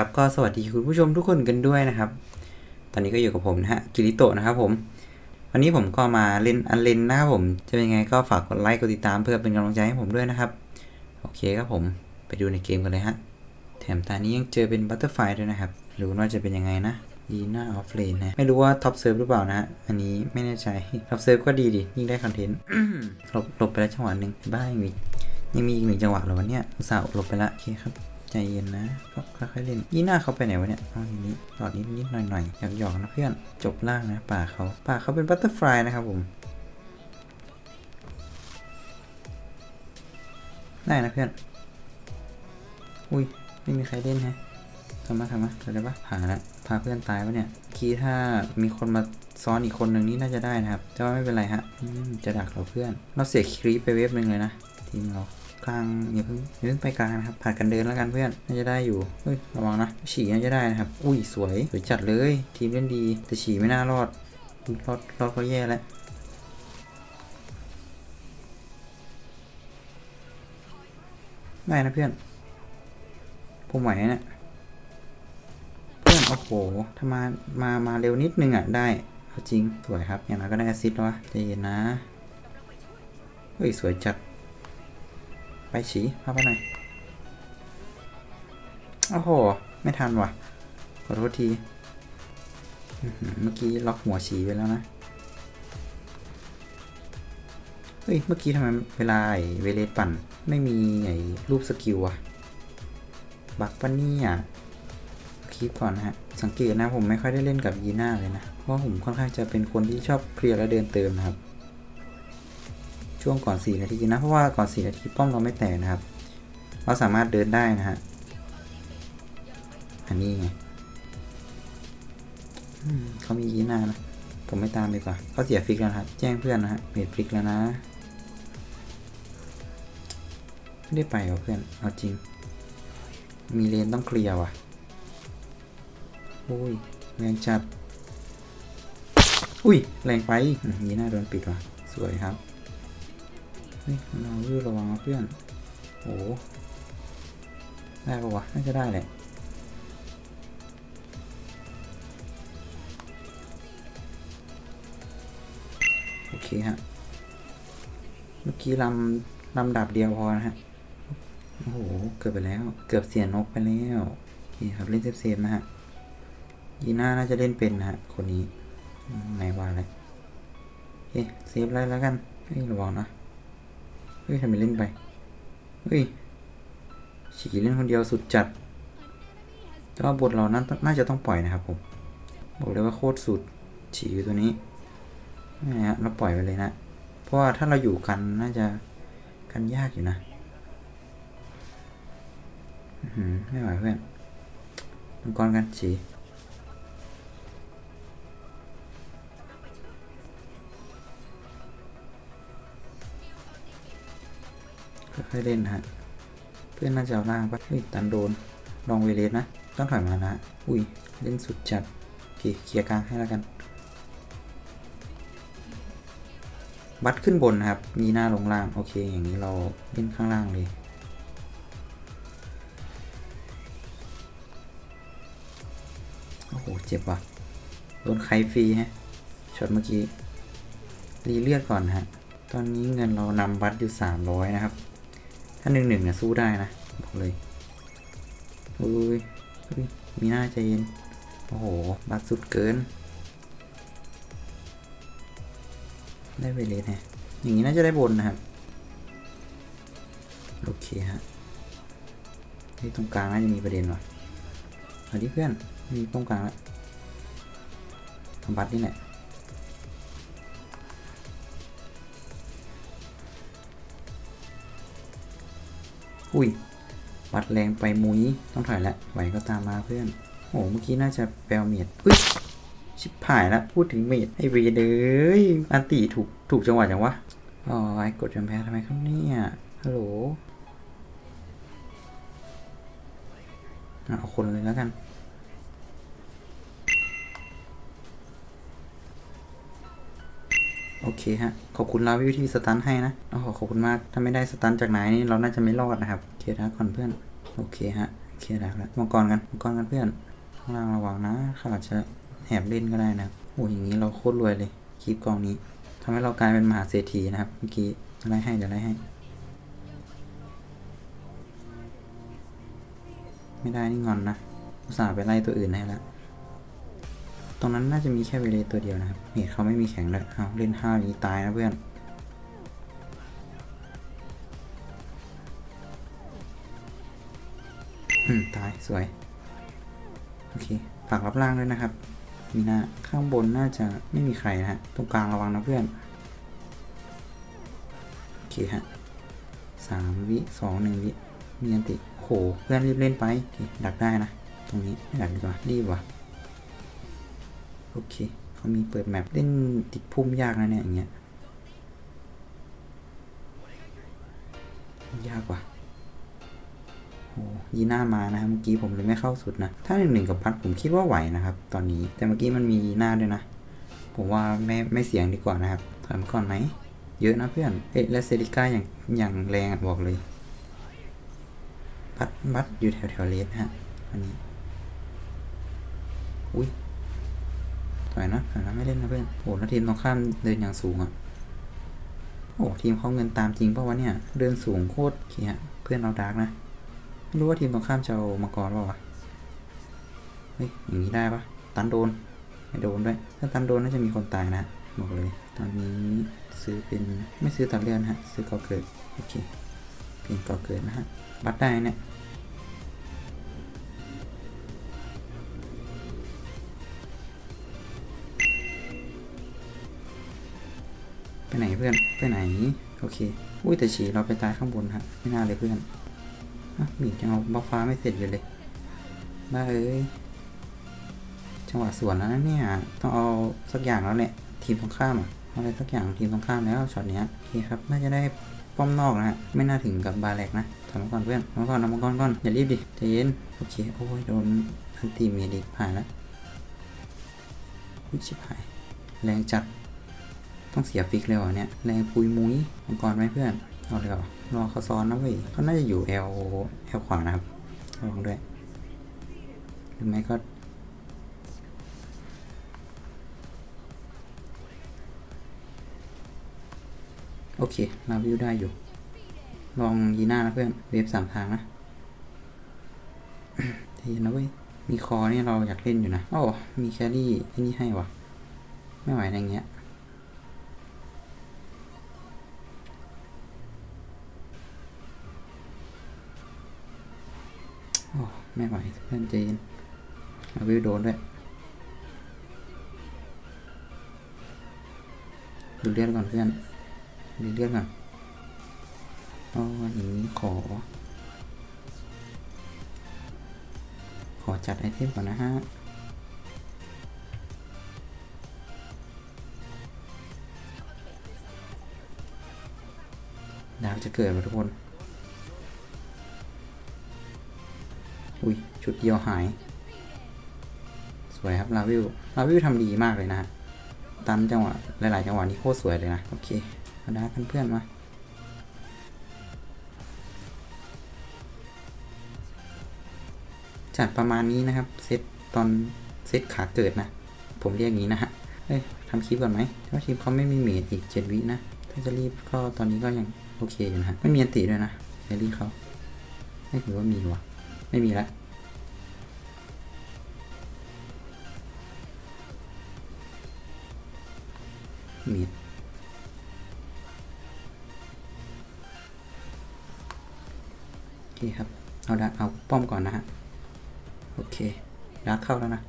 ครับ ก็สวัสดีคุณผู้ชมทุกคนกันด้วยนะครับ ตอนนี้ก็อยู่กับผมนะฮะกิริโตะนะครับผม วันนี้ผมก็มาเล่นอันเลนนะครับผม จะเป็นยังไงก็ฝากกดไลค์กดติดตามเพื่อเป็นกำลังใจให้ผมด้วยนะครับ โอเคครับผมไปดูในเกมกันเลยฮะ แถมตานี้ยังเจอเป็นบัตเตอร์ไฟด้วยนะครับรือว่าจะเป็นยังไงนะยีน่าออฟเลนนะไม่รู้ว่าท็อปเซิร์ฟหรือเปล่านะฮะอันนี้ไม่แน่ใจท็อปเซิร์ฟก็ดีดิยิ่งได้คอนเทนต์หลบหลบไปแล้วจังหวะหนึ่งบ้ายังมียังมีอีกหนึ่งจังหวะเหรอวะเนี่ยสาห์หลบไปละโอเคครับ ใจเย็นนะก็ค่อยๆเล่นยี่หน้าเขาไปไหนวะเนี่ยอ๋ออย่างนี้หลอดนิดนิดหน่อยหน่อยหยอกๆนะเพื่อนจบล่างนะป่าเขาป่าเขาเป็นบัตเตอร์ฟลายนะครับผมได้นะเพื่อน อุ้ย ไม่มีใครเล่นฮะทำมาทำมาเดี๋ยวได้ปะผ่านละพาเพื่อนตายวะเนี่ยเมื่อกี้ถ้ามีคนมาซ้อนอีกคนหนึ่งนี่น่าจะได้นะครับ แต่ว่าไม่เป็นไรฮะจะดักเราเพื่อน เราเสียครีปไปเวฟหนึ่งเลยนะทีมเรา กลางอย่าเพิ่งอย่าเพิ่งไปกลางนะครับผ่านกันเดินแล้วกันเพื่อนน่าจะได้อยู่เฮ้ยระวังนะฉี่น่าจะได้นะครับ อุ้ยสวยสวยจัดเลย ทีมเล่นดีแต่ฉี่ไม่น่ารอดรอดรอดก็แย่แล้วได้นะเพื่อนผมไหวนะเนี่ยเพื่อนโอ้โหถ้ามามามาเร็วนิดนึงอะได้จริงสวยครับอย่างน้อยก็ได้แอซิสต์แล้ววะใจเย็นนะเฮ้ยสวยจัด ไปฉีพาไปหน่อยโอ้โห ไม่ทันว่ะ ขอโทษที เมื่อกี้ล็อกหัวฉีไปแล้วนะ เฮ้ย เมื่อกี้ทำไมเวลาไอเวเลปั่น ไม่มีไอ้รูปสกิลอะบักปะเนี่ยคลิปก่อนนะฮะ สังเกตนะผมไม่ค่อยได้เล่นกับยีน่าเลยนะ เพราะผมค่อนข้างจะเป็นคนที่ชอบเคลียร์แล้วเดินเติมนะครับ ช่วงก่อน 4 นาทีนะ เพราะว่าก่อน 4 นาทีป้อมเราไม่แตกนะครับ เราสามารถเดินได้นะฮะ อันนี้ไงเขามียีน่านะ ผมไม่ตามดีกว่าเขาเสียฟิกแล้วครับ แจ้งเพื่อนนะฮะเปลี่ยนฟิกแล้วนะ ไม่ได้ไปเหรอเพื่อน เอาจริง มีเลนต้องเคลียร์ว่ะโอ้ยแรงจัด อุ้ย แรงไปยีน่าโดนปิดว่ะ สวยครับ ฮ้ยเรายืดระวังนะเพื่อนโอ้ได้ปะวะ น่าจะได้แหละโอเคฮะ เมื่อกี้ลำลำดับเดียวพอนะฮะ โอ้โห เกือบไปแล้ว เกือบเสียนกไปแล้วโอเคครับเล่นเซฟๆนะฮะ ยีน่าน่าจะเล่นเป็นนะฮะ คนนี้ ไหนว่าเลยโอเคเซฟไรแล้วกันเฮ้ระวังนะ เฮ้ยทำไมเล่นไป เฮ้ยฉีเล่นคนเดียวสุดจัด แต่ว่าบทเรานั้นน่าจะต้องปล่อยนะครับผม บอกเลยว่าโคตรสุดฉีอยู่ตัวนี้นี่ฮะเราปล่อยไปเลยนะ เพราะว่าถ้าเราอยู่กันน่าจะกันยากอยู่นะอือไม่ไหวเพื่อนมังกรกันฉี ค่อยเล่นฮะ เพื่อนน่าจะเอาล่างปะเฮ้ยตันโดน ลองเวเลสนะ ต้องถอยมานะ อุ้ย เล่นสุดจัดโอเคเคลียร์กลางให้แล้วกัน บัตขึ้นบนนะครับ มีหน้าลงล่าง โอเค อย่างนี้เราเล่นข้างล่างเลยโอ้โห เจ็บว่ะ โดนไครฟรีฮะ ช็อตเมื่อกี้ รีเลือดก่อนฮะ ตอนนี้เงินเรานำบัตอยู่ 300 นะครับ ถ้าหนึ่งหนึ่งเนี่ยสู้ได้นะบอกเลยอุ้ยอุ้ยมีหน้าใจเย็น โอ้โห บัตรสุดเกิน ได้ไปเลยนะอย่างนี้น่าจะได้บนนะครับ โอเคฮะที่ตรงกลางน่าจะมีประเด็นว่ะเอาดิเพื่อน มีตรงกลางแล้วทำบัตรนี่แหละ อุ้ยบัดแรงไปมุ้ยต้องถอยละไหวก็ตามมาเพื่อนโอ้เมื่อกี้น่าจะแปลเมียดอุ้ยชิบหายละพูดถึงเมดไอเวเดยอันตีถูกถูกจังหวะจังวะอ๋อไอกดจำแพ้ทำไมครับเนี่ยฮัลโหลเอาคนเลยแล้วกัน โอเคฮะ ขอบคุณลาวิวที่สตันให้นะโอ้ขอบคุณมาก ถ้าไม่ได้สตันจากไหนนี่เราน่าจะไม่รอดนะครับโอเคนะก่อนเพื่อน โอเคฮะเคลียร์ดักแล้วมังกรกันมังกรกันเพื่อน ข้างล่างระวังนะขาอาจจะแอบเล่นก็ได้นะ โอ้อย่างนี้เราโคตรรวยเลย คลิปกองนี้ทำให้เรากลายเป็นมหาเศรษฐีนะครับ เมื่อกี้อะไรให้เดี๋ยวอะไรให้ ไม่ได้นี่งอนนะ อุตส่าห์ไปไล่ตัวอื่นให้แล้ว ตรงนั้นน่าจะมีแค่เวเลตัวเดียวนะครับเห็นเขาไม่มีแข็งเลยเอาเล่นห้าวอย่างนี้ตายนะเพื่อนตายสวย โอเคฝากรับล่างด้วยนะครับมีหน้าข้างบนน่าจะไม่มีใครนะฮะตรงกลางระวังนะเพื่อน โอเคฮะสามวิสองหนึ่งวิมีอันติโหเพื่อนรีบเล่นไปดักได้นะ ตรงนี้ไม่ดักดีกว่ารีบว่ะ โอเคเขามีเปิดแมปเล่นติดพุ่มยากนะเนี่ยอย่างเงี้ยยากว่ะโอ้ยีน่ามานะครับเมื่อกี้ผมเลยไม่เข้าสุดนะ ถ้าหนึ่งหนึ่งกับพัดผมคิดว่าไหวนะครับ ตอนนี้แต่เมื่อกี้มันมียีน่าด้วยนะ ผมว่าไม่ไม่เสียงดีกว่านะครับถอยมาก่อนไหมเยอะนะเพื่อนเอ๊ะและเซริก้าอย่างอย่างแรงอะบอกเลยพัดบัดอยู่แถวแถวเลสฮะอันนี้อุ้ย ถอยนะถอยนะไม่เล่นนะเพื่อนโอ้แล้วทีมตรงข้ามเดินอย่างสูงอะ่ะโอ้ทีมเขาเงินตามจริงเพราะว่าเนี่ย เดินสูงโคตรเขียเพื่อนเราดาร์กนะไม่รู้ว่าทีมตรงข้ามจะเอามังกรเปล่าวะเฮ้ยอย่างนี้ได้ปะตันโดนไม่โดนด้วย ถ้าตันโดนน่าจะมีคนตายนะบอกเลย ตอนนี้ซื้อเป็นไม่ซื้อตัดเลือนฮะ ซื้อก่อเกิดโอเคเปลี่ยนก่อเกิดนะฮะ บัตรได้เนี่ย ไปไหนเพื่อน ไปไหน โอเค อุ้ยแต่ฉีเราไปตายข้างบนครับไม่น่าเลยเพื่อนอะมีจังเอาบัฟฟ้าไม่เสร็จอยู่เลยบ้าเอ้ย จังหวะสวนแล้วนะเนี่ย ต้องเอาสักอย่างแล้วแหละทีมตรงข้ามอะอะไรสักอย่างทีมตรงข้ามแล้วช็อตเนี้ยโอเคครับน่าจะได้ป้อมนอกนะฮะไม่น่าถึงกับบาแลกนะทำมาก่อนเพื่อนทำมาก่อนทำมาก่อนก่อนอย่ารีบดิใจเย็นโอเคโอ้ยโดนอันตีเมียดิหายแล้วชิบหายแรงจัด ต้องเสียฟิกเลยว่ะเนี่ยแรงปุยมุ้ยมังกรไหมเพื่อน เอาเลยเหรอรอเขาซ้อนนะเว้ยเขาน่าจะอยู่ L L ขวานะครับระวังด้วยหรือไม่ก็โอเคลาวิวได้อยู่ ลองยีน่านะเพื่อน เวฟสามทางนะทีนะเว้ย มีคอเนี่ยเราอยากเล่นอยู่นะ โอ้ มีแครี่ไอ้นี่ให้วะ ไม่ไหวนะอย่างเงี้ย ไม่ไหวเพื่อนเจนอาวิวโดนด้วยดูเลือดก่อนเพื่อนดูเลือดก่อนอ๋ออย่างนี้ขอ ขอจัดไอเทมก่อนนะฮะดาวจะเกิดมาทุกคน อุ้ยชุดเดียวหาย สวยครับลาวิวลาวิวทำดีมากเลยนะฮะตามจังหวะหลาย ๆ จังหวะนี้โคตรสวยเลยนะ โอเคมาดาเพื่อนๆมาจัดประมาณนี้นะครับ เซตตอนเซตขาเกิดนะ ผมเรียกงี้นะฮะเอ้ยทำคลิปก่อนไหมถ้าคลิปเขาไม่มีเมดอีกเจ็ดวินะ ถ้าจะรีบก็ตอนนี้ก็ยังโอเคอยู่นะฮะไม่มีอันติด้วยนะเซรีเขาไม่ถือว่ามีวะไม่มีละ มีดโอเคครับ เอาดาเอาป้อมก่อนนะฮะ โอเคดักเข้าแล้วนะ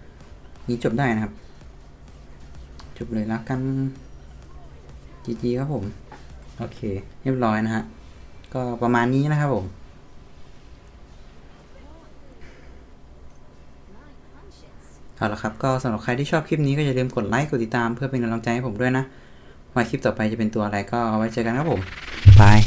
นี้จบได้นะครับ จบเลยละกันจีจีครับผม โอเค เรียบร้อยนะฮะ ก็ประมาณนี้นะครับผมเอาละครับ ก็สำหรับใครที่ชอบคลิปนี้ก็อย่าลืมกดไลค์ กดติดตามเพื่อเป็นกำลังใจให้ผมด้วยนะ ว่าคลิปต่อไปจะเป็นตัวอะไรก็เอาไว้เจอกันครับผมบาย